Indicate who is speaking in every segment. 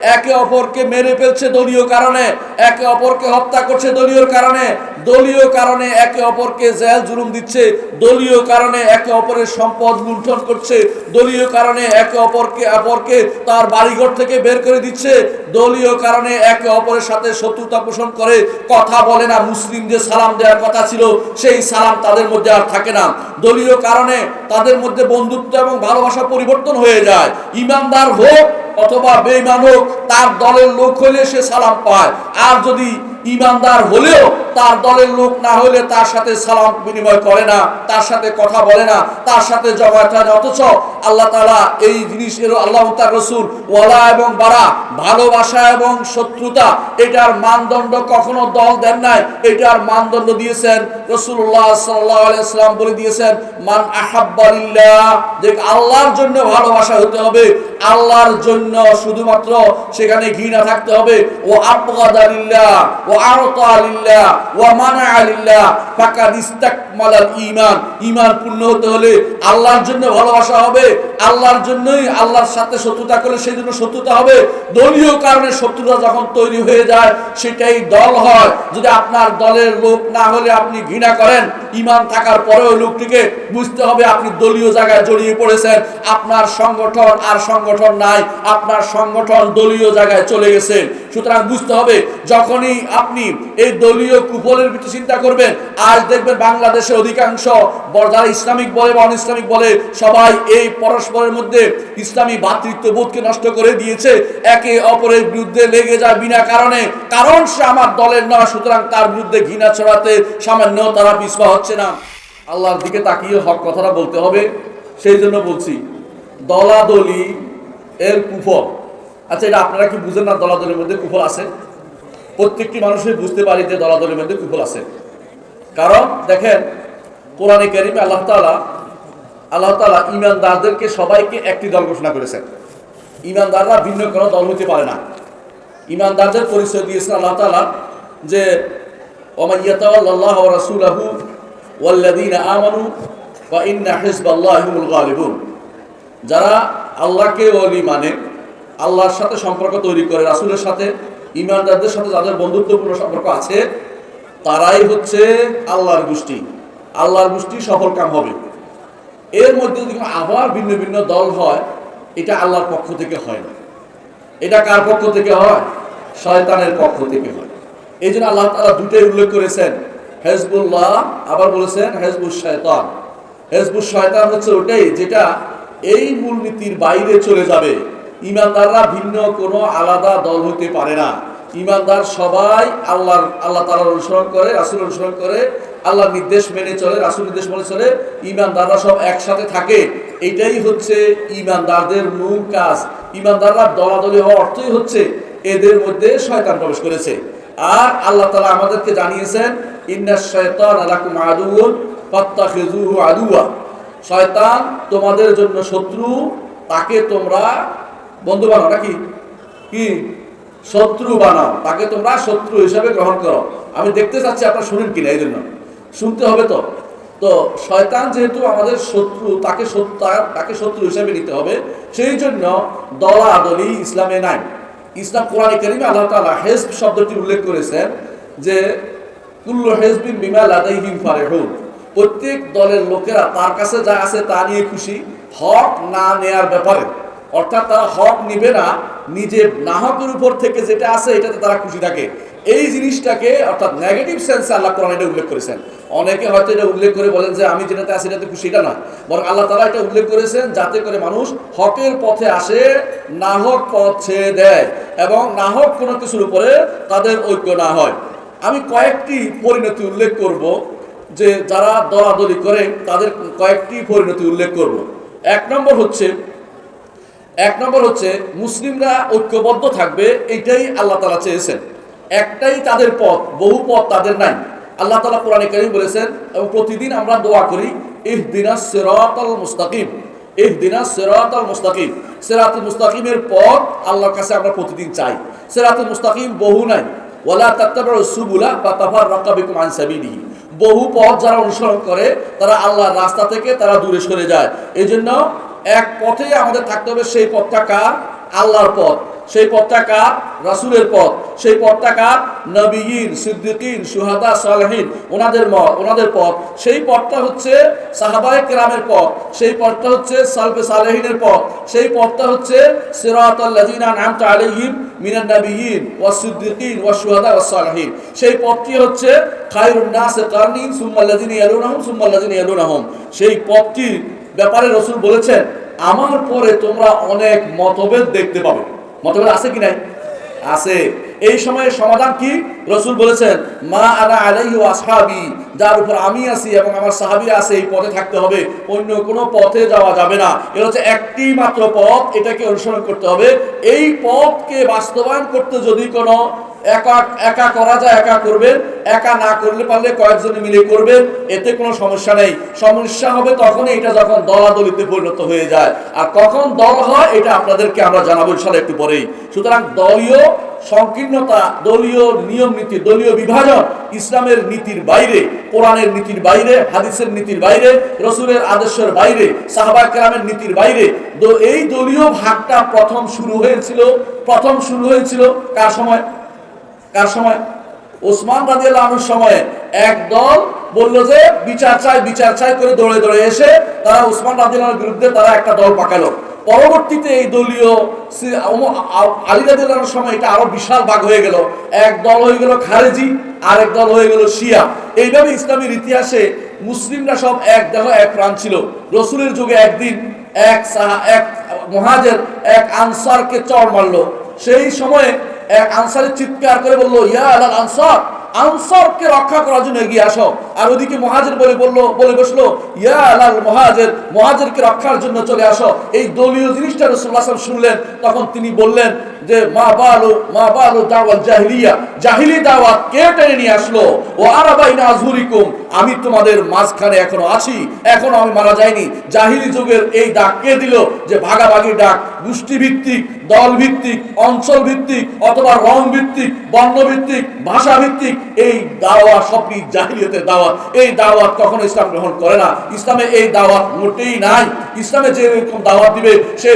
Speaker 1: একে অপরকে মেরে ফেলছে দলীয় কারণে একে অপরকে হত্যা করছে দলীয় কারণে দলীয় কারণে একে অপরকে জেল জুলুম দিচ্ছে, দলীয় কারণে একে অপরের সম্পদ লুণ্ঠন করছে, দলীয় কারণে একে অপরকে অপরকে তার বাড়িঘর থেকে বের করে দিচ্ছে, দলীয় কারণে একে অপরের সাথে শত্রুতা পোষণ করে। কথা বলে না মুসলিম যে সালাম দেওয়ার কথা ছিল, সেই সালাম তাদের মধ্যে আর থাকে না। দলীয় কারণে তাদের মধ্যে বন্ধুত্ব এবং ভালোবাসা পরিবর্তন হয়ে যায়। ইমানদার হোক অথবা বেঈমান হোক, তার দলের লোক হলে সে সালাম পায়। আর যদি ইমানদার হলেও তার দলের লোক না হলে তার সাথে সালাম বিনিময় করে না, তার সাথে কথা বলে না, তার সাথে জমায়েত হয় না। অথচ আল্লাহ তাআলা এই জিনিস আল্লাহ তার রসুল, ওয়ালা এবং বারা, ভালোবাসা এবং শত্রুতা, এটার মানদণ্ড কখনো দল দেন নাই। এটার মানদণ্ড দিয়েছেন রসুল্লাহ সাল্লাহ আলাইসাল্লাম বলে দিয়েছেন, মান আহাব্বালিল্লাহ যে আল্লাহর জন্য ভালোবাসা হতে হবে, আল্লাহর জন্য শুধুমাত্র সেখানে ঘৃণা থাকতে হবে ও আবগাদালিল্লাহ ও আরতালিল্লাহ মানা ঈমান। আল্লাহর জন্য ভালোবাসা হবে। আল্লাহর জন্যই আল্লাহর সাথে শত্রুতা করলে সেই জন্য শত্রুতা হবে। দলীয় কারণে শত্রুতা যখন তৈরি হয়ে যায়, সেটাই দল হয়। যদি আপনার দলের লোক না হলে আপনি ঘৃণা করেন, ঈমান থাকার পরেও লোকটিকে বুঝতে হবে আপনি দলীয় জায়গায় জড়িয়ে পড়েছেন। আপনার সংগঠন আর সংগঠন নাই, আপনার সংগঠন দলীয় জায়গায় চলে গেছে। সুতরাং বুঝতে হবে, যখনই আপনি এই দলীয় কুফলের ভিত্তি চিন্তা করবেন। আজ দেখবেন বাংলাদেশে অধিকাংশ যারা ইসলামিক বলে বা ইসলামিক বলে সবাই এই পরস্পরের মধ্যে ইসলামী ভ্রাতৃত্ববোধকে নষ্ট করে দিয়েছে। একে অপরের বিরুদ্ধে লেগে যায় বিনা কারণে। কারণ সে আমার দলের নয়, সুতরাং তার বিরুদ্ধে ঘৃণা ছড়াতে সামান্য তারা পিছপা হচ্ছে না। আল্লাহর দিকে তাকিয়ে হক কথাটা বলতে হবে। সেই জন্য বলছি, দলাদলি এর কুফল। আচ্ছা এটা আপনারা কি বুঝেন না দলাদলের মধ্যে কুফল আছে? প্রত্যেকটি মানুষই বুঝতে পারি যে দলাদলের মধ্যে কুফল আছে। কারণ দেখেন, কোরআনে কারিমে আল্লাহ তাআলা আল্লাহ তাআলা ইমানদারদেরকে সবাইকে একটি দল ঘোষণা করেছেন। ইমানদাররা ভিন্ন কোনো দল হতে পারে না। ইমানদারদের পরিচয় দিয়েছেন আল্লাহ তালা যে ওমাইয়াতাল্লাহ রাসূলাহু ওয়াল্লাযীনা আমানু ওয়া ইন্না হিজবাল্লাহি হুমুল গালিবুন। যারা আল্লাহকে ওলি মানে আল্লাহর সাথে সম্পর্ক তৈরি করে, রাসূলের সাথে ইমানদারদের সাথে যাদের বন্ধুত্বপূর্ণ সম্পর্ক আছে, তারাই হচ্ছে আল্লাহর গোষ্ঠী। আল্লাহর গোষ্ঠী সফল কাম হবে। এর মধ্যে যদি আবার ভিন্ন ভিন্ন দল হয়, এটা আল্লাহর পক্ষ থেকে হয় না। এটা কার পক্ষ থেকে হয়? শয়তানের পক্ষ থেকে হয়। এই জন্য আল্লাহ তালা দুটোই উল্লেখ করেছেন। হেজবুল্লাহ, আবার বলেছেন হেজবুল শয়তান। হেজবুল শয়তান হচ্ছে ওটাই যেটা এই মূলনীতির বাইরে চলে যাবে। ইমানদাররা ভিন্ন কোনো আলাদা দল হতে পারে না। ইমানদার সবাই আল্লাহর, আল্লাহ তালার অনুসরণ করে, রাসুল অনুসরণ করে, আল্লাহর নির্দেশ মেনে চলে রাসুল নির্দেশ মেনে চলে, ইমানদাররা সব একসাথে থাকে। এটাই হচ্ছে ইমানদারদের মূল কাজ। ইমানদাররা দলাদলি হওয়ার অর্থই হচ্ছে এদের মধ্যে শয়তান প্রবেশ করেছে। আর আল্লাহ তালা আমাদেরকে জানিয়েছেন, ইন্না শয়তান আলাকুম আদুউন ফাত্তাখিজুহু আদুয়া শয়তান তোমাদের জন্য শত্রু, তাকে তোমরা বন্ধু বানাও, নাকি? কি? শত্রু বানাও, তাকে তোমরা শত্রু হিসাবে গ্রহণ করো। আমি দেখতে চাচ্ছি আপনারা শুনেন কিনা, এই জন্য। শুনতে হবে তো। তো শয়তান যেহেতু আমাদের শত্রু, তাকে তাকে শত্রু হিসাবে নিতে হবে, সেই জন্য দলাদলি ইসলামে নাই। ইসলাম কোরআন করিমে আল্লাহ তালা হেজব শব্দটি উল্লেখ করেছেন যে, কুল্লু হেজবিন বিমা লাদাইহিম ফারেহুন প্রত্যেক দলের লোকেরা তার কাছে যা আছে তা নিয়ে খুশি। হক না নেয়ার ব্যাপারে। অর্থাৎ তারা হক নিবে না, নিজে নাহকের উপর থেকে যেটা আছে এটাতে তারা খুশি থাকে। এই জিনিসটাকে অর্থাৎ নেগেটিভ সেন্সে আল্লাহ কোরআন এটা উল্লেখ করেছেন। অনেকে হয়তো এটা উল্লেখ করে বলেন যে আমি যেটাতে আছি এটাতে খুশি, এটা না বরং আল্লাহ তারা এটা উল্লেখ করেছেন যাতে করে মানুষ হকের পথে আসে, নাহক পথ ছেড়ে দেয় এবং নাহক কোনো কিছুর উপরে তাদের ঐক্য না হয়। আমি কয়েকটি পরিণতি উল্লেখ করব যে যারা দলাদলি করে তাদের কয়েকটি পরিণতি উল্লেখ করব। এক নম্বর হচ্ছে এক নম্বর হচ্ছে, মুসলিমরা ঐক্যবদ্ধ থাকবে, এটাই আল্লাহ তালা চেয়েছেন। একটাই তাদের পথ, বহু পথ তাদের নাই। আল্লাহ তালা কোরআনে কারিম বলেছেন, এবং প্রতিদিন আমরা দোয়া করি ইহ দিনা সেরাতল মুস্তাকিম। ইহ দিনা সেরাতল মুস্তাকিম। সেরাতুল মুস্তাকিমের পথ আল্লাহর কাছে আমরা প্রতিদিন চাই। সেরাতুল মুস্তাকিম বহু নাই। ওয়ালা তাত্তাবার সুবুলা বা তাফার রাকাবিকুম বহু পথ যারা অনুসরণ করে, তারা আল্লাহর রাস্তা থেকে তারা দূরে সরে যায়। এই জন্য এক পথে আমাদের থাকতে হবে, সেই পথটা কার? আল্লাহর পথ। সেই পথটা কার? রাসূলের পথ। সেই পথটা কার? নবীন সিদ্দিকিন সুহাদা, সালেহিন, ওনাদের মত, ওনাদের পথ। সেই পথটা হচ্ছে সাহাবায় কেরামের পথ। সেই পথটা হচ্ছে সালফে সালেহিনের পথ। সেই পথটা হচ্ছে সিরাতাল লাযিনা আনআমতা আলাইহিম মিনান নাবিয়িন ওয়াস সিদ্দিকিন ওয়াস সুহাদা, ওয়াস সালেহিন। সেই পথটি হচ্ছে খায়রুন নাস কারনি সুম্মা লাযিনা ইয়ালুনাহুম, সুম্মা লাযিনা ইয়ালুনাহুম। সেই পথটি ব্যাপারে রসুল বলেছেন, আমার পরে তোমরা অনেক মতভেদ দেখতে পাবে। মতভেদ আছে কি নাই? আছে। এই সময়ের সমাধান কি? রসুল বলেছেন, মা আনা আলাইহি আসহাবি যার উপর আমি আছি এবং আমার সাহাবীরা আছে, এই পথে থাকতে হবে। অন্য কোনো পথে যাওয়া যাবে না। এটা হচ্ছে একটি মাত্র পথ, এটাকে অনুসরণ করতে হবে। এই পথকে বাস্তবায়ন করতে যদি কোনো একা একা করা যায়, একা করবেন, একা না করলে পারলে কয়েকজন মিলে করবেন, এতে কোনো সমস্যা নেই। সমস্যা হবে তখন এটা যখন দলাদলিতে পরিণত হয়ে যায়। আর কখন দল হয়, এটা আপনাদেরকে আমরা জানাব ইনশাল্লাহ একটু পরেই। সুতরাং দলীয় সংকীর্ণতা, দলীয় নিয়ম নীতি, দলীয় বিভাজন ইসলামের নীতির বাইরে কোরআনের নীতির বাইরে, হাদিসের নীতির বাইরে, রসুলের আদর্শের বাইরে, সাহাবা নীতির বাইরে। তো এই দলীয় ভাগটা প্রথম শুরু হয়েছিল, প্রথম শুরু হয়েছিল কার সময়? কার সময়? ওসমান রাজিয়াল্লাহ আনুর সময়ে। এক দল বলল যে, বিচার চাই বিচার চাই করে দৌড়ে দৌড়ে এসে তারা ওসমান রাজিয়াল্লাহর বিরুদ্ধে তারা একটা দল পাকালো। পরবর্তীতে এই দলীয় আলী সময় এটা আরও বিশাল ভাগ হয়ে গেল। এক দল হয়ে গেল খারেজি, আরেক দল হয়ে গেল শিয়া। এইভাবে ইসলামের ইতিহাসে মুসলিমরা সব এক দেহ, এক প্রাণ ছিল। রসুলের যুগে একদিন এক সাহা- এক মহাজের, এক আনসারকে চড় মারলো। সেই সময়ে এক আনসারের চিৎকার করে বলল, ইয়া আলাল আনসার! আনসারকে রক্ষা করার জন্য এগিয়ে আসো। আর ওদিকে মহাজের বলে বলল, বলে বসল, ইয়া আলাল মহাজের, মহাজেরকে রক্ষার জন্য চলে আসো। এই দলীয় জিনিসটা রসুল্লাহ শুনলেন। তখন তিনি বললেন যে, মা বালু মা বালু জাহিলিয়া, জাহিলি দাওয়াত কে টেনে নিয়ে আসলো? ও আরাবাইনা আজহুরিকুম, আমি তোমাদের মাঝখানে এখনও আছি, এখনও আমি মারা যাইনি। জাহিলি যুগের এই ডাক কে দিল? যে ভাগাভাগি ডাক গোষ্ঠী দল ভিত্তিক অঞ্চল ভিত্তিক অথবা রং ভিত্তিক বর্ণ ভিত্তিক ভাষা ভিত্তিক এই দাওয়া সবই জাহিলিয়তের দাওয়াত। এই দাওয়াত কখনো ইসলাম গ্রহণ করে না। ইসলামে এই দাওয়াত মোটেই নাই। ইসলামে যে এরকম দাওয়াত দিবে, সে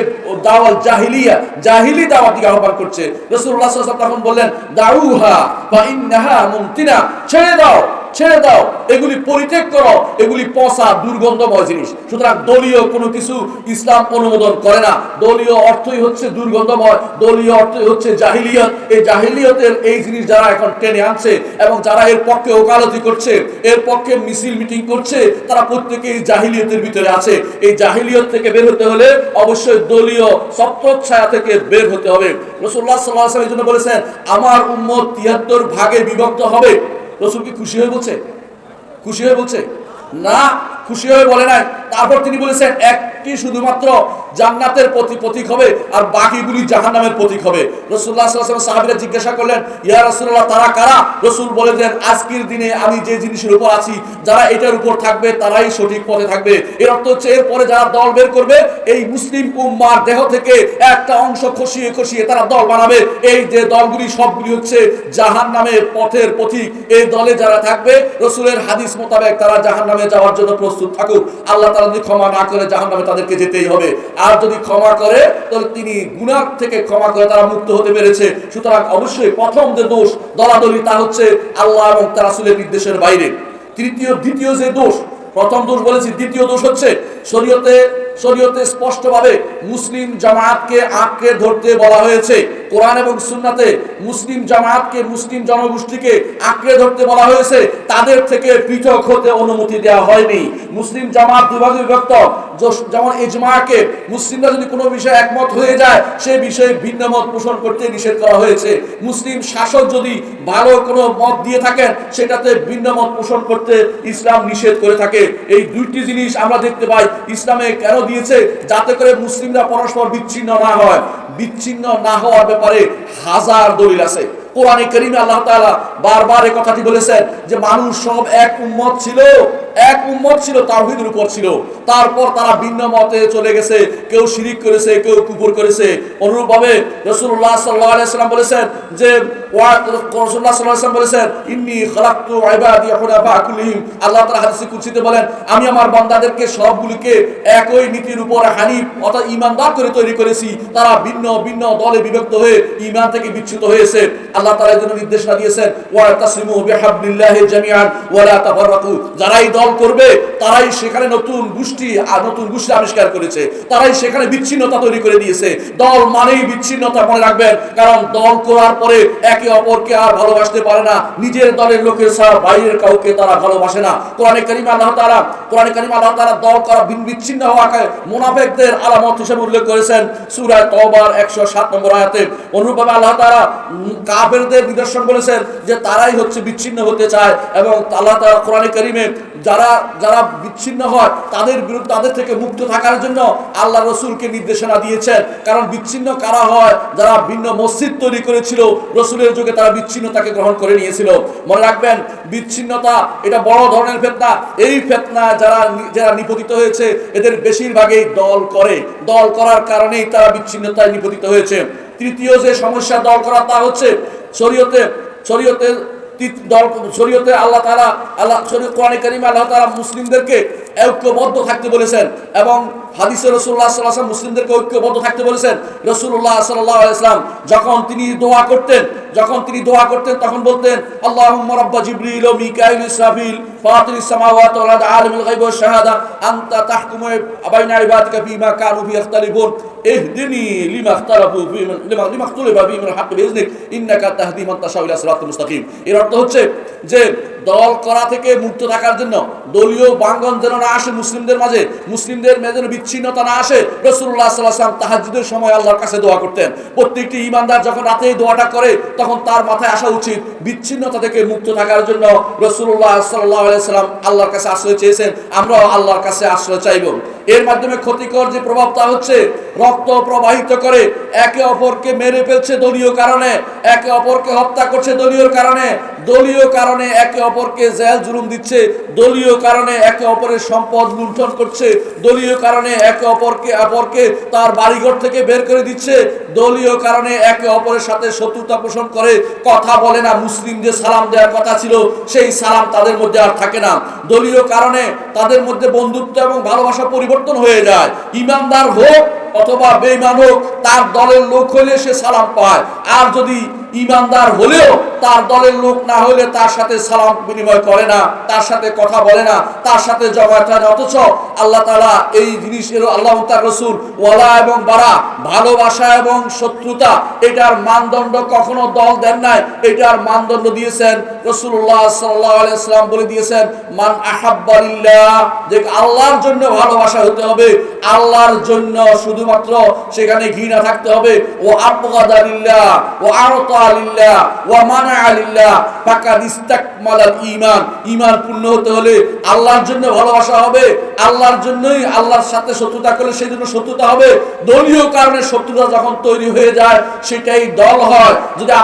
Speaker 1: দাওয়াত জাহিলিয়া, জাহিলি দাওয়াত দিকে আহ্বান করছে। রসুল্লাহ তখন বললেন, দাউহা বা ইন্নাহা মুমতিনা। ছেড়ে দাও। ছেড়ে দাও। এগুলি পরিত্যাগ করো। এগুলি পচা, দুর্গন্ধময় জিনিস। সুতরাং দলীয় কোনো কিছু ইসলাম অনুমোদন করে না। দলীয় অর্থই হচ্ছে দুর্গন্ধময়। দলীয় অর্থই হচ্ছে জাহিলিয়ত। এই জাহিলিয়তের এই জিনিস যারা এখন টেনে আনছে এবং যারা এর পক্ষে ওকালতি করছে, এর পক্ষে মিছিল মিটিং করছে, তারা প্রত্যেকে এই জাহিলিয়তের ভিতরে আছে। এই জাহিলিয়ত থেকে বের হতে হলে অবশ্যই দলীয় সপ্তচ্ছায়া থেকে বের হতে হবে। রসুল্লাহ সাল্লাহ জন্য বলেছেন, আমার উম্মত তিয়াত্তর ভাগে বিভক্ত হবে। রসুল কি খুশি হয়ে বলছে? খুশি হয়ে বলছে? না, খুশি হয়ে বলে নাই। তারপর তিনি বলেছেন, একটি শুধুমাত্র জান্নাতের প্রতি প্রতীক হবে আর বাকিগুলি জাহান্নামের প্রতীক হবে। রসুল্লাহ সাল্লাল্লাহু সাহাবীরা জিজ্ঞাসা করলেন, ইয়া রাসূলুল্লাহ, তারা কারা? রসুল বলেছেন, আজকের দিনে আমি যে জিনিসের উপর আছি, যারা এটার উপর থাকবে, তারাই সঠিক পথে থাকবে। এর অর্থ হচ্ছে, এরপরে যারা দল বের করবে, এই মুসলিম উম্মার দেহ থেকে একটা অংশ খসিয়ে খসিয়ে তারা দল বানাবে। এই যে দলগুলি, সবগুলি হচ্ছে জাহান নামের পথের পথিক এই দলে যারা থাকবে, রসুলের হাদিস মোতাবেক তারা জাহান নামে যাওয়ার জন্য প্রস্তুত থাকুক। আল্লাহ তারা যদি ক্ষমা না করে জাহান নামে তাদেরকে যেতেই হবে। আর যদি ক্ষমা করে, তাহলে তিনি গুনার থেকে ক্ষমা করে তারা মুক্ত হতে পেরেছে। সুতরাং অবশ্যই প্রথম যে দোষ দলাদলি তা হচ্ছে আল্লাহ এবং তার রাসূলের নির্দেশের বাইরে। তৃতীয়, দ্বিতীয় যে দোষ, প্রথম দোষ বলেছি, দ্বিতীয় দোষ হচ্ছে শরীয়তে শরীয়তে স্পষ্টভাবে মুসলিম জামায়াতকে আঁকড়ে ধরতে বলা হয়েছে। কোরআন এবং সুন্নাতে মুসলিম জামায়াতকে মুসলিম জনগোষ্ঠীকে আঁকড়ে ধরতে বলা হয়েছে। তাদের থেকে পৃথক হতে অনুমতি দেওয়া হয়নি। মুসলিম জামাত দুভাগে বিভক্ত যেমন ইজমাকে মুসলিমরা যদি কোনো বিষয়ে একমত হয়ে যায়, সে বিষয়ে ভিন্ন মত পোষণ করতে নিষেধ করা হয়েছে। মুসলিম শাসক যদি ভালো কোনো মত দিয়ে থাকেন, সেটাতে ভিন্ন মত পোষণ করতে ইসলাম নিষেধ করে থাকে। এই দুইটি জিনিস আমরা দেখতে পাই। ইসলামে কেন দিয়েছে? যাতে করে মুসলিমরা পরস্পর বিচ্ছিন্ন না হয়। বিচ্ছিন্ন না হওয়ার ব্যাপারে হাজার দলিল আছে। কোরআনে করিমে আল্লাহ তাআলা বারবার এই কথাটি বলেছেন যে মানুষ সব এক উম্মত ছিল, এক উম্মত ছিল, তাওহীদের উপর ছিল। তারপর তারা ভিন্ন মতে চলে গেছে, কেউ শিরিক করেছে, কেউ কুকুর করেছে। অনুরূপভাবে আলাইহি সাল্লাম বলেছেন যে সাল্লাম বলেছেন, ইন্নী খালাকতু ইবাদি হুনাফা কুল্লিহিম। আল্লাহ তাআলা হাদিসে কুদসিতে বলেন, আমি আমার বান্দাদেরকে সবগুলিকে একই নীতির উপর হানিফ অর্থাৎ ঈমানদার করে তৈরি করেছি। তারা ভিন্ন ভিন্ন দলে বিভক্ত হয়ে ঈমান থেকে বিচ্যুত হয়েছে। আল্লাহ তাআলা এর জন্য নির্দেশনা দিয়েছেন, ওয়া তাসলিমু বিহাবলিল্লাহি জামিআন ওয়া লা তাফাররাকু। যারাই দল করবে, তারাই সেখানে নতুন গোষ্ঠী আর নতুন গোষ্ঠী আবিষ্কার করেছে। তারাই সেখানে বিচ্ছিন্নতা তৈরি করে দিয়েছে। দল মানেই বিচ্ছিন্নতা মনে রাখবেন, কারণ দল করার পরে একে অপরকে আর ভালোবাসতে পারে না। নিজের দলের লোকের ছাড়া বাইরের কাউকে তারা ভালোবাসে না। কোরআনে কারিমে আল্লাহ তাআলা, কোরআনে কারিমে আল্লাহ তাআলা দল করা বিচ্ছিন্ন হওয়াকে মুনাফিকদের আলামত হিসেবে উল্লেখ করেছেন। সূরা তওবার 107 নম্বর আয়াতে। অনুরূপভাবে আল্লাহ তাআলা কাফেরদের নিদর্শন বলেছেন যে তারাই হচ্ছে বিচ্ছিন্ন হতে চায় এবং আল্লাহ তাআলা কোরআনে কারিমে যারা যারা বিচ্ছিন্ন হয়, তাদের বিরুদ্ধে, তাদের থেকে মুক্ত থাকার জন্য আল্লাহ রসুলকে নির্দেশনা দিয়েছেন। কারণ বিচ্ছিন্ন কারা হয়? যারা ভিন্ন মসজিদ তৈরি করেছিল, রসুলের যুগে তারা বিচ্ছিন্নতাকে গ্রহণ করে নিয়েছিল। মনে রাখবেন, বিচ্ছিন্নতা এটা বড় ধরনের ফেতনা। এই ফেতনা যারা যারা নিপতিত হয়েছে, এদের বেশিরভাগই দল করে। দল করার কারণেই তারা বিচ্ছিন্নতায় নিপতিত হয়েছে। তৃতীয় যে সমস্যা দল করা, তা হচ্ছে শরীয়তে শরীয়তে দল শরীয়তে আল্লাহ তাআলা, আল্লাহ শরীয়ত কোরআনে কারিমে আল্লাহ তাআলা মুসলিমদেরকে ঐক্যবদ্ধ থাকতে বলেছেন এবং হাদিসে আলাইহি ওয়াসাল্লাম মুসলিমদেরকে ঐক্যবদ্ধ থাকতে বলেছেন। রাসূলুল্লাহ সাল্লাল্লাহু আলাইহি ওয়াসাল্লাম যখন তিনি দোয়া করতেন, যখন তিনি দোয়া করতেন, তখন বলতেন, আল্লাহুম্মা রাব্বা জিবরিল মিকাইল ইসরাফিল ফাতিরিস সামাওয়াতি ওয়াল আরদি গায়ব শাহাদা, আনতা তাহকুমু বাইনা ইবাদিকা ফীমা কানু ইখতালিফুন ইহদিনি লিমা ইখতালাফু ফী লিমা লিমা ইখতালাফা ফী মিন ইন্নাকা তাহদি মান তাশাউ ইলা সিরাতিল মুস্তাকিম। এর অর্থ হচ্ছে যে দল করা থেকে মুক্ত থাকার জন্য দলীয় বাঙ্গন যেন না আসে মুসলিমদের মাঝে, মুসলিমদের মেয়ে যেন বিচ্ছিন্নতা না আসে রসুল্লাহ সাল্লাম তাহাজুদের সময় আল্লাহর কাছে দোয়া করতেন। প্রত্যেকটি ইমানদার যখন রাতে দোয়াটা করে, তখন তার মাথায় আসা উচিত বিচ্ছিন্নতা থেকে মুক্ত থাকার জন্য রসুল্লাহ সাল্লাহ সাল্লাম আল্লাহর কাছে আশ্রয় চেয়েছেন, আমরাও আল্লাহর কাছে আশ্রয় চাইব। এর মাধ্যমে ক্ষতিকর যে প্রভাবটা হচ্ছে, রক্ত প্রবাহিত করে একে অপরকে মেরে ফেলছে দলীয় কারণে, একে অপরকে হত্যা করছে দলীয় কারণে দলীয় কারণে একে অপরকে জেল জুলুম দিচ্ছে, দলীয় কারণে একে অপরের সম্পদ লুণ্ঠন করছে, দলীয় কারণে একে অপরকে অপরকে তার বাড়িঘর থেকে বের করে দিচ্ছে, দলীয় কারণে একে অপরের সাথে শত্রুতা পোষণ করে, কথা বলে না মুসলিম যে সালাম দেওয়ার কথা ছিল, সেই সালাম তাদের মধ্যে আর থাকে না। দলীয় কারণে তাদের মধ্যে বন্ধুত্ব এবং ভালোবাসা পরিবর্তন হয়ে যায়। ইমানদার হোক অথবা বেঈমান হোক, তার দলের লোক হলে সে সালাম পায়। আর যদি ইমানদার হলেও তার দলের লোক না হলে তার সাথে সালাম বিনিময় করে না, তার সাথে কথা বলে না, তার সাথে হয় না। অথচ আল্লাহ তাআলা এই জিনিসের আল্লাহ তার রসুল, ওয়ালা এবং বারা, ভালোবাসা এবং শত্রুতা, এটার মানদণ্ড কখনো দল দেন নাই। এটার মানদণ্ড দিয়েছেন রসুল্লাহ সাল্লাহ আলাইসাল্লাম বলে দিয়েছেন, মান আহাব্বালিল্লাহ যে আল্লাহর জন্য ভালোবাসা হতে হবে, আল্লাহর জন্য শুধুমাত্র সেখানে ঘৃণা থাকতে হবে। ও আবগাদালিল্লাহ ও আরতালিল্লাহ ও মানা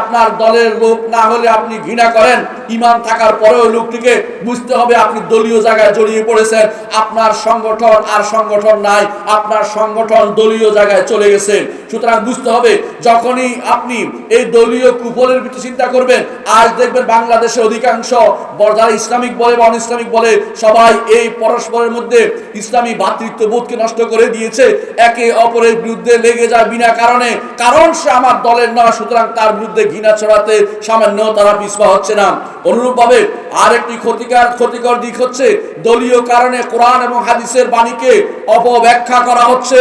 Speaker 1: আপনার দলের লোক না হলে আপনি ঘৃণা করেন, ঈমান থাকার পরেও লোকটিকে বুঝতে হবে আপনি দলীয় জায়গায় জড়িয়ে পড়েছেন। আপনার সংগঠন আর সংগঠন নাই, আপনার সংগঠন দলীয় জায়গায় চলে গেছে। সুতরাং বুঝতে হবে, যখনই আপনি এই দলীয় কুফলের চিন্তা করবেন আজ দেখবেন বাংলাদেশে অধিকাংশ যারা ইসলামিক বলে বা ইসলামিক বলে, সবাই এই পরস্পরের মধ্যে ইসলামী ভ্রাতৃত্ববোধকে নষ্ট করে দিয়েছে। একে অপরের বিরুদ্ধে লেগে যায় বিনা কারণে। কারণ সে আমার দলের নয় সুতরাং তার বিরুদ্ধে ঘৃণা ছড়াতে সামান্য তারা পিছপা হচ্ছে না। অনুরূপভাবে আরেকটি ক্ষতিকর ক্ষতিকর দিক হচ্ছে দলীয় কারণে কোরআন এবং হাদিসের বাণীকে অপব্যাখ্যা করা হচ্ছে।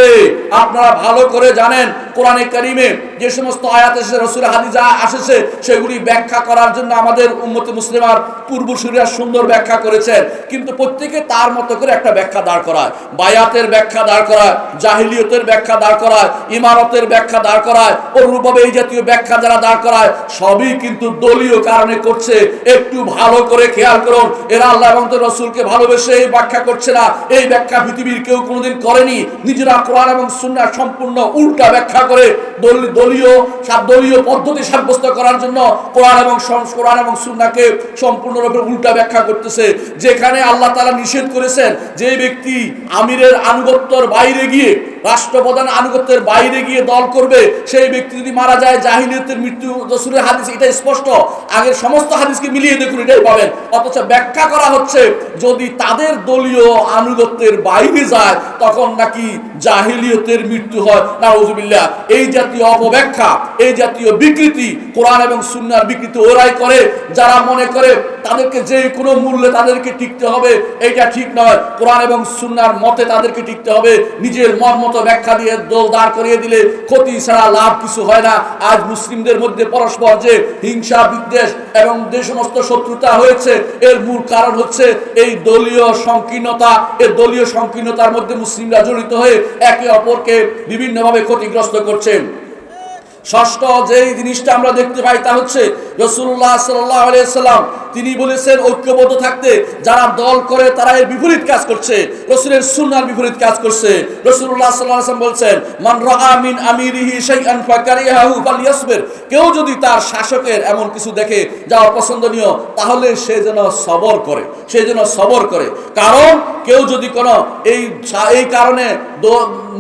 Speaker 1: আপনারা ভালো করে জানেন, কোরআনে কারিমে যে সমস্ত আয়াত এসেছে রসুল হাদিজা আসেছে, সেগুলি ব্যাখ্যা করার জন্য আমাদের উম্মতে মুসলিমার পূর্বসূরীরা সুন্দর ব্যাখ্যা করেছেন। কিন্তু প্রত্যেকে তার মতো করে একটা ব্যাখ্যা দাঁড় করায়। বায়াতের ব্যাখ্যা দাঁড় করায়, জাহিলিয়তের ব্যাখ্যা দাঁড় করায়, ইমারতের ব্যাখ্যা দাঁড় করায় অনুরূপভাবে এই জাতীয় ব্যাখ্যা যারা দাঁড় করায়, সবই কিন্তু দলীয় কারণে করছে। একটু ভালো করে খেয়াল করুন, এরা আল্লাহ এবং রসুলকে ভালোবেসে এই ব্যাখ্যা করছে না। এই ব্যাখ্যা পৃথিবীর কেউ কোনোদিন করেনি। নিজেরা কোরআন এবং সুন্নাহ সম্পূর্ণ উল্টা ব্যাখ্যা করে দলীয় দলীয় পদ্ধতি সাব্যস্ত করার জন্য কোরআন এবং কোরআন এবং সুন্নাকে সম্পূর্ণরূপে উল্টা ব্যাখ্যা করতেছে। যেখানে আল্লাহ নিষেধ করেছেন যে ব্যক্তি আমিরের আনুগত্যর বাইরে গিয়ে, রাষ্ট্রপ্রধান আনুগত্যের বাইরে গিয়ে দল করবে, সেই ব্যক্তি যদি মারা যায় মৃত্যু হাদিস, এটা স্পষ্ট। আগের সমস্ত হাদিসকে মিলিয়ে দেখুন, এটাই পাবেন। অথচ ব্যাখ্যা করা হচ্ছে, যদি তাদের দলীয় আনুগত্যের বাইরে যায়, তখন নাকি জাহিলিয়তের মৃত্যু হয়। নাউজুবিল্লাহ, এই জাতীয় অপব্যাখ্যা, এই জাতীয় বিকৃতি, কোরআন এবং সুন্নার বিকৃতি ওরাই করে, যারা মনে করে তাদেরকে যে কোনো মূল্যে তাদেরকে টিকতে হবে, এইটা ঠিক নয়। কোরআন এবং সুন্নার মতে তাদেরকে টিকতে হবে। নিজের মন মতো ব্যাখ্যা দিয়ে দোল দাঁড় করিয়ে দিলে ক্ষতি ছাড়া লাভ কিছু হয় না। আজ মুসলিমদের মধ্যে পরস্পর যে হিংসা, বিদ্বেষ এবং যে সমস্ত শত্রুতা হয়েছে, এর মূল কারণ হচ্ছে এই দলীয় সংকীর্ণতা। এই দলীয় সংকীর্ণতার মধ্যে মুসলিমরা জড়িত হয়ে একে অপরকে বিভিন্নভাবে ক্ষতিগ্রস্ত করছেন ষষ্ঠ যেই জিনিসটা আমরা দেখতে পাই তা হচ্ছে রসুল্লাহ সাল্লাহ আলিয়াল্লাম তিনি বলেছেন ঐক্যবদ্ধ থাকতে যারা দল করে তারা এর বিপরীত কাজ করছে, রসুলের সুন্নার বিপরীত কাজ করছে। রসুল্লাহ সাল্লাহ আসলাম বলছেন, মান আমিরিহি কেউ যদি তার শাসকের এমন কিছু দেখে যা অপছন্দনীয়, তাহলে সে যেন সবর করে, সে যেন সবর করে। কারণ কেউ যদি কোনো এই এই কারণে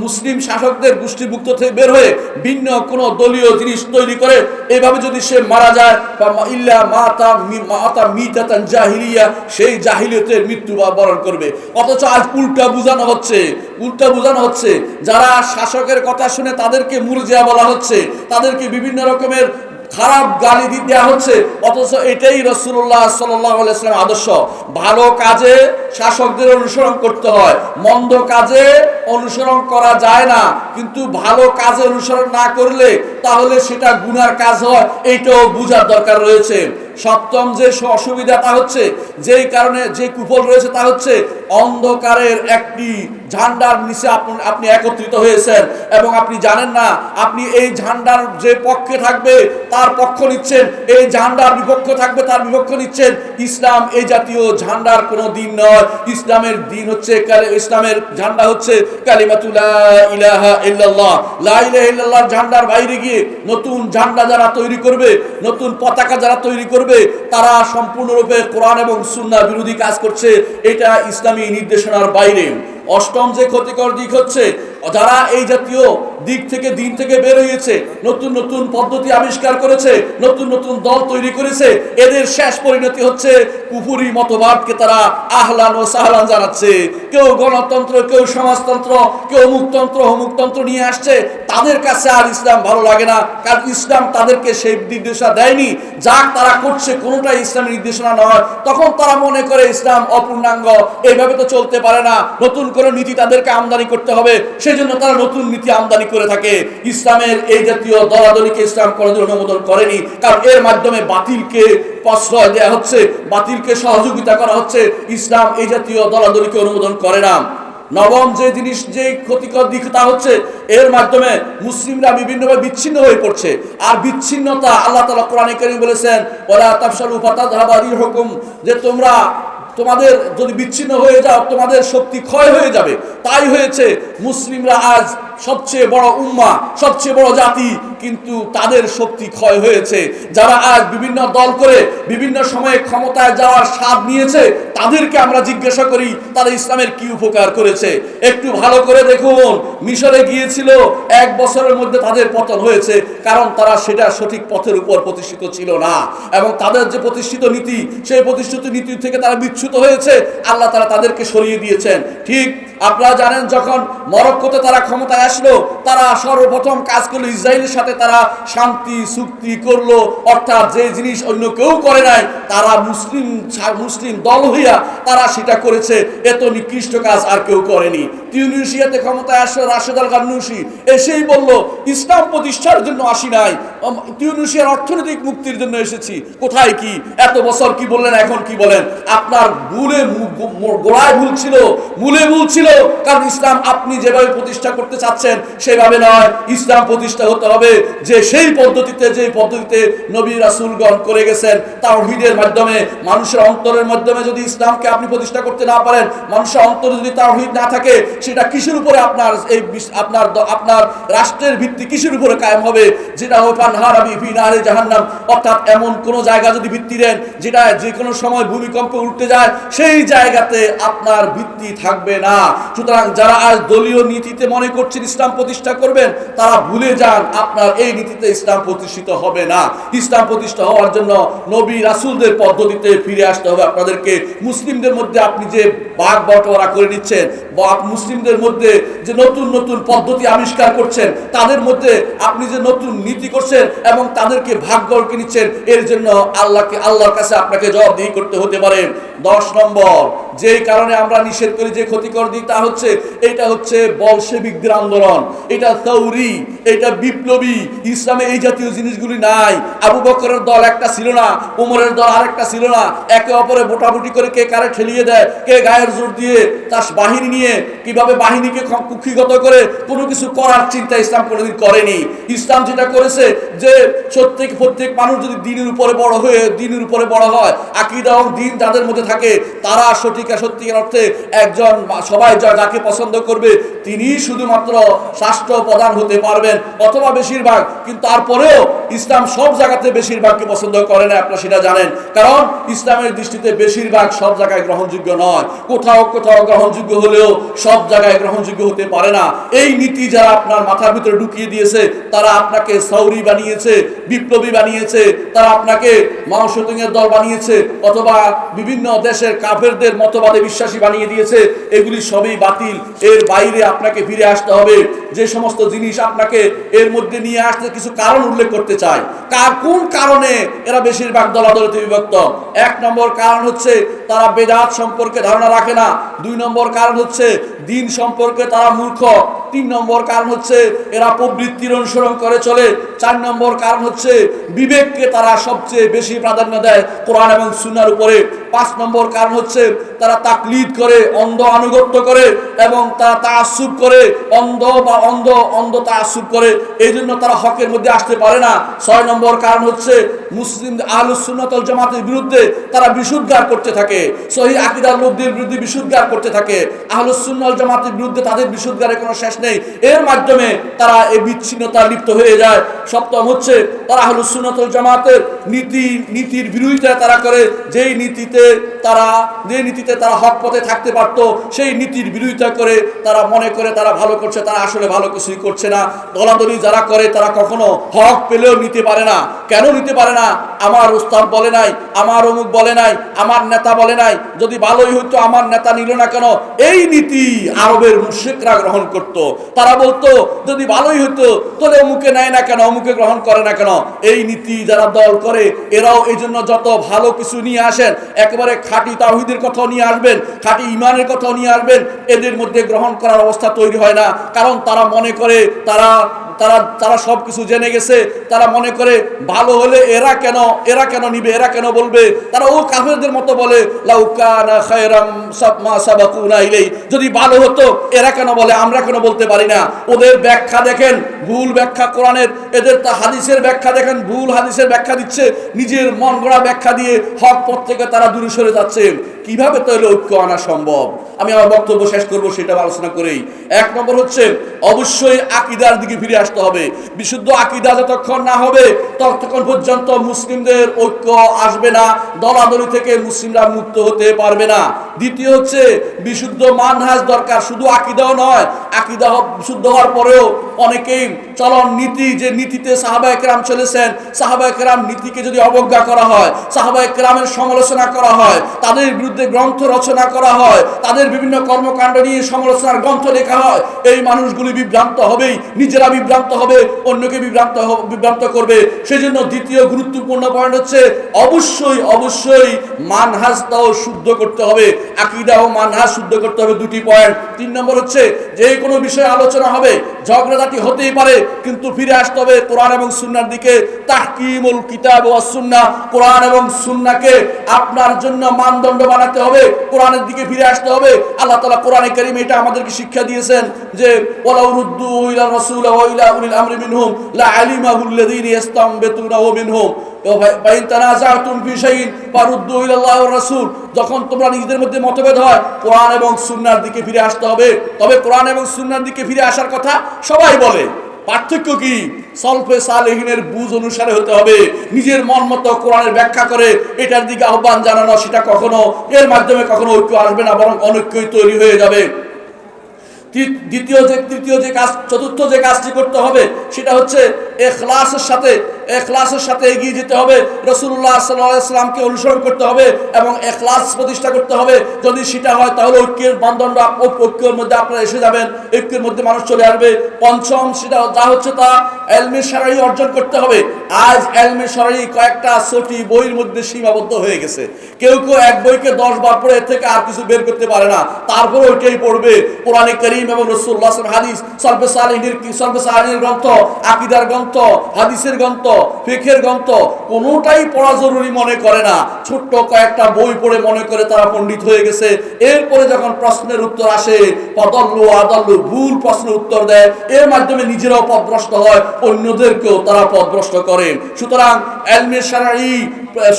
Speaker 1: মুসলিম শাসকদের গোষ্ঠীভুক্ত থেকে বের হয়ে ভিন্ন কোনো দলীয় জিনিস তৈরি করে এইভাবে যদি সে মারা যায় বা ইল্লা মাতা মাতা মিতাতান জাহিলিয়া, সেই জাহিলিয়তের মৃত্যু বা বরণ করবে। অথচ আজ উল্টা বোঝানো হচ্ছে, উল্টা বোঝানো হচ্ছে, যারা শাসকের কথা শুনে তাদেরকে মুরজিয়া বলা হচ্ছে, তাদেরকে বিভিন্ন রকমের খারাপ গালি দেওয়া হচ্ছে, অথচ এটাই রসুল্লাহ সাল্লাম আদর্শ। ভালো কাজে শাসকদের অনুসরণ করতে হয়, মন্দ কাজে অনুসরণ করা যায় না, কিন্তু ভালো কাজে অনুসরণ না করলে তাহলে সেটা গুনার কাজ হয়, এইটাও বোঝার দরকার রয়েছে। সপ্তম যে অসুবিধা, তা হচ্ছে যেই কারণে যে কুফল রয়েছে, তা হচ্ছে অন্ধকারের একটি ঝান্ডার নিচে আপনি একত্রিত হয়েছেন এবং আপনি জানেন না, আপনি এই ঝান্ডার যে পক্ষে থাকবে, তার পক্ষ নিচ্ছেন। এই ঝান্ডার বিপক্ষ থাকবে, তার বিপক্ষ নিচ্ছেন। ইসলাম এই জাতীয় ঝান্ডার কোনো দিন নয়। ইসলামের দিন হচ্ছে ইসলামের ঝান্ডা হচ্ছে কালিমাতুল্লাহ ঝান্ডার বাইরে গিয়ে নতুন ঝান্ডা যারা তৈরি করবে, নতুন পতাকা যারা তৈরি করবে তারা সম্পূর্ণরূপে কোরআন এবং সুন্না বিরোধী কাজ করছে, এটা ইসলামী নির্দেশনার বাইরে। অষ্টম যে ক্ষতিকর দিক হচ্ছে, যারা এই জাতীয় দিক থেকে দিন থেকে বের হয়েছে। নতুন নতুন পদ্ধতি আবিষ্কার করেছে, নতুন নতুন দল তৈরি করেছে। এদের শেষ পরিণতি হচ্ছে কুফুরি মতবাদকে তারা আহলান ও সাহলান জানাচ্ছে। কেউ গণতন্ত্র, কেউ সমাজতন্ত্র, কেউ মুখতন্ত্র অমুকতন্ত্র নিয়ে আসছে। তাদের কাছে আর ইসলাম ভালো লাগে না, কারণ ইসলাম তাদেরকে সেই নির্দেশনা দেয়নি। যা তারা করছে, কোনোটাই ইসলামের নির্দেশনা নয়। তখন তারা মনে করে ইসলাম অপূর্ণাঙ্গ, এইভাবে তো চলতে পারে না। নতুন করে নীতি তাদেরকে আমদানি করতে হবে। সেই জন্য তারা নতুন নীতি আমদানি করে থাকে। ইসলামের এই জাতীয় দলাদলিকে ইসলাম কোনোদিন অনুমোদন করেনি। কারণ এর মাধ্যমে বাতিলকে প্রশ্রয় দেওয়া হচ্ছে, বাতিলকে সহযোগিতা করা হচ্ছে। ইসলাম এই জাতীয় দলাদলিকে অনুমোদন করে না। নবম যে জিনিস, যে ক্ষতিকর দিক তা হচ্ছে, এর মাধ্যমে মুসলিমরা বিভিন্নভাবে বিচ্ছিন্ন হয়ে পড়ছে। আর বিচ্ছিন্নতা আল্লাহ তালা কোরআনে করিম বলেছেন ওরা তাফসালু ফাতাদহাবারি হুকুম যে তোমরা, তোমাদের যদি বিচ্ছিন্ন হয়ে যাও, তোমাদের শক্তি ক্ষয় হয়ে যাবে। তাই হয়েছে, মুসলিমরা আজ সবচেয়ে বড় উম্মা, সবচেয়ে বড় জাতি, কিন্তু তাদের শক্তি ক্ষয় হয়েছে। যারা আজ বিভিন্ন দল করে বিভিন্ন সময়ে ক্ষমতায় যাওয়ার স্বাদ নিয়েছে, তাদেরকে আমরা জিজ্ঞাসা করি, তারা ইসলামের কি উপকার করেছে? একটু ভালো করে দেখুন, মিশরে গিয়েছিল, এক বছরের মধ্যে তাদের পতন হয়েছে, কারণ তারা সেটা সঠিক পথের উপর প্রতিষ্ঠিত ছিল না। এবং তাদের যে প্রতিষ্ঠিত নীতি, সেই প্রতিষ্ঠিত নীতি থেকে তারা বিচ্ছুত হয়েছে, আল্লাহ তারা তাদেরকে সরিয়ে দিয়েছেন। ঠিক, আপনারা জানেন যখন মরক্কোতে তারা ক্ষমতায় আসলো, তারা সর্বপ্রথম কাজ করল, ইসরায়েলের সাথে তারা শান্তি, চুক্তি করল। অর্থাৎ যে জিনিস অন্য কেউ করে নাই, তারা মুসলিম মুসলিম দল হইয়া তারা সেটা করেছে। এত নিকৃষ্ট কাজ আর কেউ করেনি। তিউনিশিয়াতে ক্ষমতায় আসলো রাশেদ আল গান্নুসি এসেই বলল, ইসলাম প্রতিষ্ঠার জন্য আসি নাই। তিউনিশিয়ার অর্থনৈতিক মুক্তির জন্য এসেছি। কোথায় কি? এত বছর কি বললেন, এখন কি বলেন? আপনার ভুলে গোড়ায় ভুল ছিল, মূলে ভুল ছিল। কারণ ইসলাম আপনি যেভাবে প্রতিষ্ঠা করতে চাচ্ছেন সেভাবে নয়। ইসলাম প্রতিষ্ঠা হতে হবে। যে সেই পদ্ধতিতে, যে পদ্ধতিতে নবী রাসূলগণ করে গেছেন, তাওহীদের মাধ্যমে, মানুষের অন্তরের মাধ্যমে যদি ইসলামকে আপনি প্রতিষ্ঠা করতে না পারেন, মানুষের অন্তরে যদি তাওহীদ না থাকে, সেটা কিসের উপরে আপনার এই আপনার আপনার রাষ্ট্রের ভিত্তি কিসের উপরে কায়েম হবে? যেটা হবে পানহারাবি ফি নারে জাহান্নাম। অর্থাৎ এমন কোন জায়গা যদি ভিত্তি দেন, যেটা যে কোনো সময় ভূমিকম্প উঠতে যায়, সেই জায়গাতে আপনার ভিত্তি থাকবে না। সুতরাং যারা আজ দলীয় নীতিতে মনে করছেন ইসলাম প্রতিষ্ঠা করবেন, তারা ভুলে যান, আপনার এই নীতিতে ইসলাম প্রতিষ্ঠিত হবে না। ইসলাম প্রতিষ্ঠা হওয়ার জন্য নবী রাসূলদের পদ্ধতিতে ফিরে আসতে হবে। আপনাদেরকে মুসলিমদের মধ্যে আপনি যে বাঘ বটওয়ারা করে নিচ্ছেন, বা মুসলিমদের মধ্যে যে নতুন নতুন পদ্ধতি আবিষ্কার করছেন, তাদের মধ্যে আপনি যে নতুন নীতি করছেন এবং তাদেরকে ভাগ্য করে নিচ্ছেন, এর জন্য আল্লাহকে আল্লাহর কাছে আপনাকে জবাবদিহি করতে হতে পারে। দশ নম্বর, যেই কারণে আমরা নিষেধ করি যে ক্ষতিকর দিক তা হচ্ছে এটা হচ্ছে বলশেবিকদের আন্দোলন, এটা তৌরি এটা বিপ্লবী, ইসলামে এই জাতীয় জিনিসগুলি নাই। আবু বকরের দল একটা ছিল না, উমরের দল আরেকটা ছিল না। একে অপরে মোটামুটি করে কে কারে ঠেলিয়ে দেয়, কে গায়ের জোর দিয়ে তার বাহিনী নিয়ে কীভাবে বাহিনীকে কুক্ষিগত করে কোনো কিছু করার চিন্তা ইসলাম কোনোদিন করেনি। ইসলাম যেটা করেছে যে প্রত্যেক প্রত্যেক মানুষ যদি দিনের উপরে বড় হয়ে, দিনের উপরে বড় হয়, আকিদা এবং দিন তাদের মধ্যে থাকে, তারা সঠিক সত্যিকার অর্থে একজন সবাই যাকে পছন্দ করবে তিনি শুধুমাত্র রাষ্ট্র প্রধান হতে পারবেন, অথবা বেশিরভাগ। কিন্তু তারপরেও ইসলাম সব জায়গাতে বেশিরভাগকে পছন্দ করে না আপনারা সেটা জানেন। কারণ ইসলামের দৃষ্টিতে বেশিরভাগ সব জায়গায় গ্রহণযোগ্য নয়। কোথাও কোথাও গ্রহণযোগ্য হলেও সব জায়গায় গ্রহণযোগ্য হতে পারে না। এই নীতি যারা আপনার মাথার ভিতরে ঢুকিয়ে দিয়েছে, তারা আপনাকে সৌরি বানিয়েছে, বিপ্লবী বানিয়েছে, তারা আপনাকে মাংসতিং এর দল বানিয়েছে, অথবা বিভিন্ন দেশের কাফেরদের মতবাদে বিশ্বাসী বানিয়ে দিয়েছে। এগুলি সবই বাতিল। এর বাইরে আপনাকে ফিরে আসতে হবে। যে সমস্ত জিনিস আপনাকে এর মধ্যে নিয়ে আসতে কিছু কারণ উল্লেখ করতে চাই। কার কোন কারণে এরা বেশিরভাগ দলাদলিতে বিভক্ত? এক নম্বর কারণ হচ্ছে তারা বেদাত সম্পর্কে ধারণা রাখে না। দুই নম্বর কারণ হচ্ছে দিন সম্পর্কে তারা মূর্খ। তিন নম্বর কারণ হচ্ছে এরা প্রবৃত্তির অনুসরণ করে চলে। চার নম্বর কারণ হচ্ছে বিবেককে তারা সবচেয়ে বেশি প্রাধান্য দেয় কোরআন এবং সুনার উপরে। পাঁচ নম্বর কারণ হচ্ছে তারা তাকলিদ করে, অন্ধ আনুগত্য করে এবং তারা তাসুব করে, অন্ধ বা অন্ধ অন্ধ তাসুব করে এই জন্য তারা হকের মধ্যে আসতে পারে না। ছয় নম্বর কারণ হচ্ছে মুসলিম আহলুসুন্নতল জামাতের বিরুদ্ধে তারা বিশুদ্ধার করতে থাকে। সহি আকিদার লোকদের বিরুদ্ধে বিশুদ্ধার করতে থাকে। আহলুসুন্নল জামাতের বিরুদ্ধে তাদের বিশুদ্ধারের কোনো শেষ নেই। এর মাধ্যমে তারা এই বিচ্ছিন্নতা লিপ্ত হয়ে যায়। সপ্তম হচ্ছে তারা হলো আহলুসুন্নতল জামাতের নীতি, নীতির বিরোধিতা তারা করে। যেই নীতিতে তারা যে নীতিতে তারা হক পথে থাকতে পারতো, সেই নীতির বিরোধিতা করে তারা মনে করে তারা ভালো করছে, তারা আসলে ভালো কিছুই করছে না। দলাদলি যারা করে তারা কখনো হক পেলেও নিতে পারে না। কেন নিতে পারে না? আমার উস্তাদ বলে নাই, আমার অমুক বলে নাই, আমার নেতা বলে নাই। যদি ভালোই হইতো, আমার নেতা নিল না কেন? এই নীতি আরবের মুশ্রিকরা গ্রহণ করত। তারা বলতো, যদি ভালোই হতো তাহলে অমুকে নেয় না কেন? অমুকে গ্রহণ করে না কেন? এই নীতি যারা দল করে, এরাও এই জন্য যত ভালো কিছু নিয়ে আসেন, একেবারে খাঁটি তাহিদের কথাও নিয়ে আসবেন, খাঁটি ইমানের কথাও নিয়ে আসবেন, এদের মধ্যে গ্রহণ করার অবস্থা তৈরি হয় না। কারণ তারা মনে করে তারা তারা তারা সব কিছু জেনে গেছে, তারা মনে করে, ভালো হলে এরা কেন এরা কেন নিবে, এরা কেন বলবে? তারা ও কাফেরদের মতো বলে যদি ভালো হতো, এরা কেন বলে, আমরা কেন বলতে পারি না? ওদের ব্যাখ্যা দেখেন, ভুল ব্যাখ্যা কোরআনের, এদের তা হাদিসের ব্যাখ্যা দেখেন, ভুল হাদিসের ব্যাখ্যা দিচ্ছে, নিজের মন গড়া ব্যাখ্যা দিয়ে হক পথ থেকে তারা দূরে সরে যাচ্ছে। কীভাবে তাহলে ঐক্য আনা সম্ভব? আমি আমার বক্তব্য শেষ করব, সেটা আলোচনা করেই। এক নম্বর হচ্ছে, অবশ্যই আকিদার দিকে ফিরে আসতে হবে। বিশুদ্ধ আকিদা যতক্ষণ না হবে, ততক্ষণ পর্যন্ত মুসলিমদের ঐক্য আসবে না, দলাদলি থেকে মুসলিমরা মুক্ত হতে পারবে না। দ্বিতীয় হচ্ছে, বিশুদ্ধ মানহাজ দরকার, শুধু আকিদাও নয়, আকিদা বিশুদ্ধ হওয়ার পরেও অনেকেই চলন নীতি, যে নীতিতে সাহাবা একরাম চলেছেন সাহাবা একরাম নীতিকে যদি অবজ্ঞা করা হয় সাহাবা একরামের সমালোচনা করা হয়, তাদের বিরুদ্ধে গ্রন্থ রচনা করা হয়, তাদের বিভিন্ন কর্মকাণ্ড নিয়ে সমালোচনার গ্রন্থ লেখা হয়, এই মানুষগুলি বিভ্রান্ত হবেই, নিজেরা বিভ্রান্ত হবে, অন্যকে বিভ্রান্ত বিভ্রান্ত করবে। সেজন্য দ্বিতীয় গুরুত্বপূর্ণ পয়েন্ট হচ্ছে, অবশ্যই অবশ্যই মানহাজটাও শুদ্ধ করতে হবে আকিদা ও মানহাজ শুদ্ধ করতে হবে দুটি পয়েন্ট তিন নম্বর হচ্ছে, যে কোনো বিষয়ে আলোচনা হবে, ঝগড়াঝাটি যাত্রাটি হতেই পারে, কিন্তু ফিরে আসতে হবে কোরআন এবং সুন্নার দিকে। তাহকিমুল কিতাব ও সুন্না কোরআন এবং সুন্নাকে আপনার জন্য মানদণ্ড বানাতে হবে, কোরআনের দিকে ফিরে আসতে হবে। আল্লাহ তালা কোরআনে করিম এটা আমাদেরকে শিক্ষা দিয়েছেন যে ওলাউরুদ্দু ইলা রসুল ওয়া ইলা উলিল আমরি মিনহুম, লা আলিমাহু আল্লাযীনা ইস্তামবিতুনাহু মিনহুম। যখন তোমরা নিজেদের মধ্যে মতভেদ হয়, কোরআন এবং সুন্নাহর দিকে ফিরে আসতে হবে। তবে কোরআন এবং সুন্নাহর দিকে ফিরে আসার কথা সবাই বলে। পার্থক্য কি? সলফে সালেহিনের বুঝ অনুসারে হতে হবে। নিজের মন মতো কোরআনের ব্যাখ্যা করে এটার দিকে আহ্বান জানানো সেটা কখনো এর মাধ্যমে কখনো ঐক্য আসবে না, বরং অনৈক্যই তৈরি হয়ে যাবে। দ্বিতীয় যে তৃতীয় যে কাজ, চতুর্থ যে কাজটি করতে হবে, সেটা হচ্ছে এখলাসের সাথে এখলাসের সাথে এগিয়ে যেতে হবে। রসুল্লাহ সাল্লামকে অনুসরণ করতে হবে এবং এখলাস প্রতিষ্ঠা করতে হবে। যদি সেটা হয়, তাহলে ঐক্যের মানদণ্ড ঐক্যের মধ্যে আপনারা এসে যাবেন, ঐক্যের মধ্যে মানুষ চলে আসবে। পঞ্চম, সেটা যা হচ্ছে তা এলমে সারাই অর্জন করতে হবে। আজ এলমে সারাই কয়েকটা সটি বইয়ের মধ্যে সীমাবদ্ধ হয়ে গেছে। কেউ কেউ এক বইকে দশ বার পড়ে এর থেকে আর কিছু বের করতে পারে না। তারপরে ওইটাই পড়বে। কোরআনে করিম এবং রসুল্লাহ হাদিস সলফে সালিনের গ্রন্থ, আকিদার গ্রন্থ, হাদিসের গ্রন্থ গ্রন্থ, কোনোটাই পড়া জরুরি মনে করে না। ছোট্ট কয়েকটা বই পড়ে মনে করে তারা পণ্ডিত হয়ে গেছে। এরপরে যখন প্রশ্নের উত্তর আসে পদল্লু আদল্লু ভুল প্রশ্নের উত্তর দেয়। এর মাধ্যমে নিজেরাও পদভ্রষ্ট হয়, অন্যদেরকেও তারা পদভ্রষ্ট করেন সুতরাং এলমে সারাই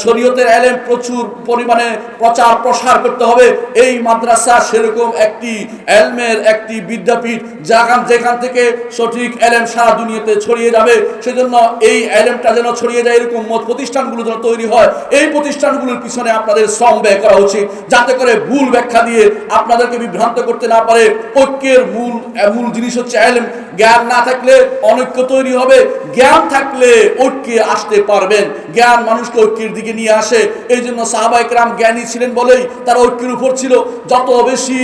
Speaker 1: শরীয়তের প্রচুর পরিমাণে প্রচার প্রসার করতে হবে। এই মাদ্রাসা সেরকম একটি একটি বিদ্যাপীঠ যেখান যেখান থেকে সঠিক এলেম সারা দুনিয়াতে ছড়িয়ে যাবে, সেজন্য এই এলেমটা যেন ছড়িয়ে যায়, এরকম মত প্রতিষ্ঠানগুলো যেন তৈরি হয়, এই প্রতিষ্ঠানগুলোর পিছনে আপনাদের শ্রম ব্যয় করা উচিত। যাতে করে ভুল ব্যাখ্যা দিয়ে আপনাদেরকে বিভ্রান্ত করতে না পারে, ঐক্যের মূল মূল জিনিস হচ্ছে এলেম। জ্ঞান না থাকলে অনৈক্য তৈরি হবে, জ্ঞান থাকলে ঐক্যে আসতে পারবেন। জ্ঞান মানুষকে ঐক্যের দিকে নিয়ে আসে এই জন্য সাহাবাইকরাম জ্ঞানী ছিলেন বলেই তারা ঐক্যের উপর ছিল। যত বেশি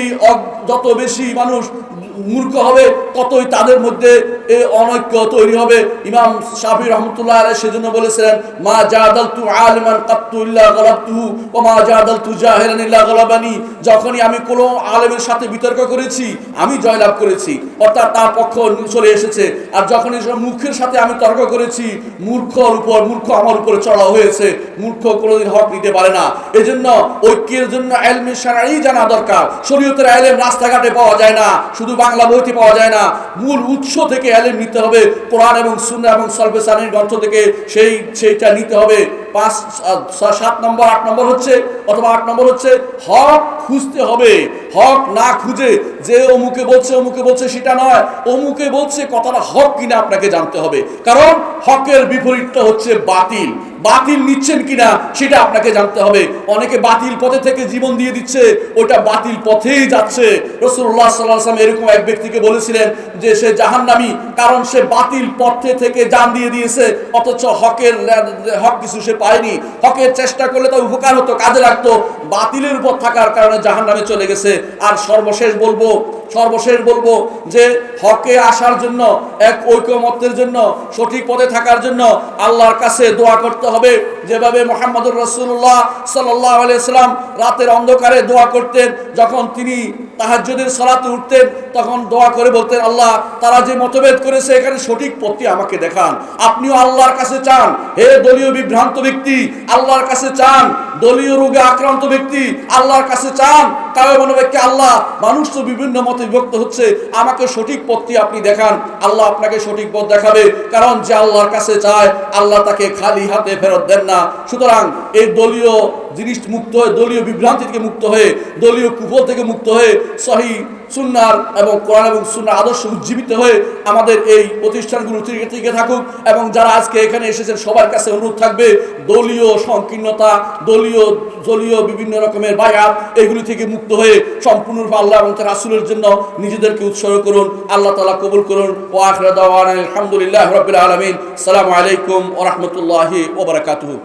Speaker 1: যত বেশি মানুষ thank মূর্খ হবে ততই তাদের মধ্যে এই অনৈক্য তৈরি হবে। ইমাম শাফি রহমতুল্লাহ আলাইহি সেজন্য বলেছিলেন, মা জাদালতু আলিমান কাত্তু ইল্লা গলাবতুহু ওয়া মা জাদালতু জাহিলান ইল্লা গলাবানি। যখনই আমি কোনো আলেমের সাথে বিতর্ক করেছি, আমি জয়লাভ করেছি, অর্থাৎ তার পক্ষ চলে এসেছে। আর যখন এই সব মূর্খের সাথে আমি তর্ক করেছি, মূর্খর উপর, মূর্খ আমার উপরে চড়া হয়েছে, মূর্খ কোনোদিন হক নিতে পারে না। এজন্য ঐক্যের জন্য এলমে সারাই জানা দরকার। শরীয়তের এলেম রাস্তাঘাটে পাওয়া যায় না। শুধু বাংলা বইতে পাওয়া যায় না। মূল উৎস থেকে এলেম নিতে হবে। কোরআন এবং সুন্নাহ এবং সলবে সানির গ্রন্থ থেকে সেই, সেইটা নিতে হবে। পাঁচ সাত নম্বর, আট নম্বর হচ্ছে, অথবা আট নম্বর হচ্ছে, হক খুঁজতে হবে। হক না খুঁজে যে অমুকে বলছে অমুকে বলছে সেটা নয়। অমুকে বলছে কথাটা হক কিনা আপনাকে জানতে হবে। কারণ হকের বিপরীতটা হচ্ছে বাতিল। বাতিল নিচ্ছেন কিনা সেটা আপনাকে জানতে হবে। অনেকে বাতিল পথে থেকে জীবন দিয়ে দিচ্ছে, ওটা বাতিল পথেই যাচ্ছে। রসুল্লাহ সাল্লাম এরকম এক ব্যক্তিকে বলেছিলেন যে সে জাহান্নামী, কারণ সে বাতিল পথে থেকে জান দিয়ে দিয়েছে, অথচ হকের হক কিছু সে পায়নি। হকের চেষ্টা করলে তার উপকার হতো, কাজে লাগতো। বাতিলের উপর থাকার কারণে জাহান্নামে চলে গেছে। আর সর্বশেষ বলব সর্বশেষ বলব যে হকে আসার জন্য, এক ঐক্যমত্যের জন্য, সঠিক পথে থাকার জন্য আল্লাহর কাছে দোয়া করতে হবে। যেভাবে মোহাম্মদুর রসুল্লাহ সাল্লাহ আলাইসাল্লাম রাতের অন্ধকারে দোয়া করতেন, যখন তিনি তাহাজ্জুদের সালাতে উঠতেন, তখন দোয়া করে বলতেন, আল্লাহ, তারা যে মতভেদ করেছে, এখানে সঠিক পথটি আমাকে দেখান। আপনিও আল্লাহর কাছে চান। হে দলীয় বিভ্রান্ত ব্যক্তি, আল্লাহর কাছে চান। দলীয় রোগে আক্রান্ত ব্যক্তি, আল্লাহর কাছে চান। কারও মনে ব্যক্তি, আল্লাহ, মানুষ তো বিভিন্ন মতে বিভক্ত হচ্ছে, আমাকে সঠিক পথটি আপনি দেখান। আল্লাহ আপনাকে সঠিক পথ দেখাবে। কারণ যে আল্লাহর কাছে চায়, আল্লাহ তাকে খালি হাতে ফেরত দেন না। সুতরাং এই দলীয় জিনিস মুক্ত হয়ে, দলীয় বিভ্রান্তি থেকে মুক্ত হয়ে, দলীয় কুফল থেকে মুক্ত হয়ে, সহি সুন্নার এবং কোরআন এবং সুন্নার আদর্শ উজ্জীবিত হয়ে আমাদের এই প্রতিষ্ঠানগুলো টিকে টিকে থাকুক এবং যারা আজকে এখানে এসেছেন, সবার কাছে অনুরোধ থাকবে, দলীয় সংকীর্ণতা, দলীয় দলীয় বিভিন্ন রকমের বায়াত, এগুলি থেকে মুক্ত হয়ে সম্পূর্ণরূপে আল্লাহ এবং তার রাসুলের জন্য নিজেদেরকে উৎসর্গ করুন, আল্লাহ তালা কবুল করুন। ও আখরাদ আলহামদুলিল্লাহ রবিল আলমিন। সালামু আলাইকুম ও রহমতুল্লাহি ওবরাকাতুহু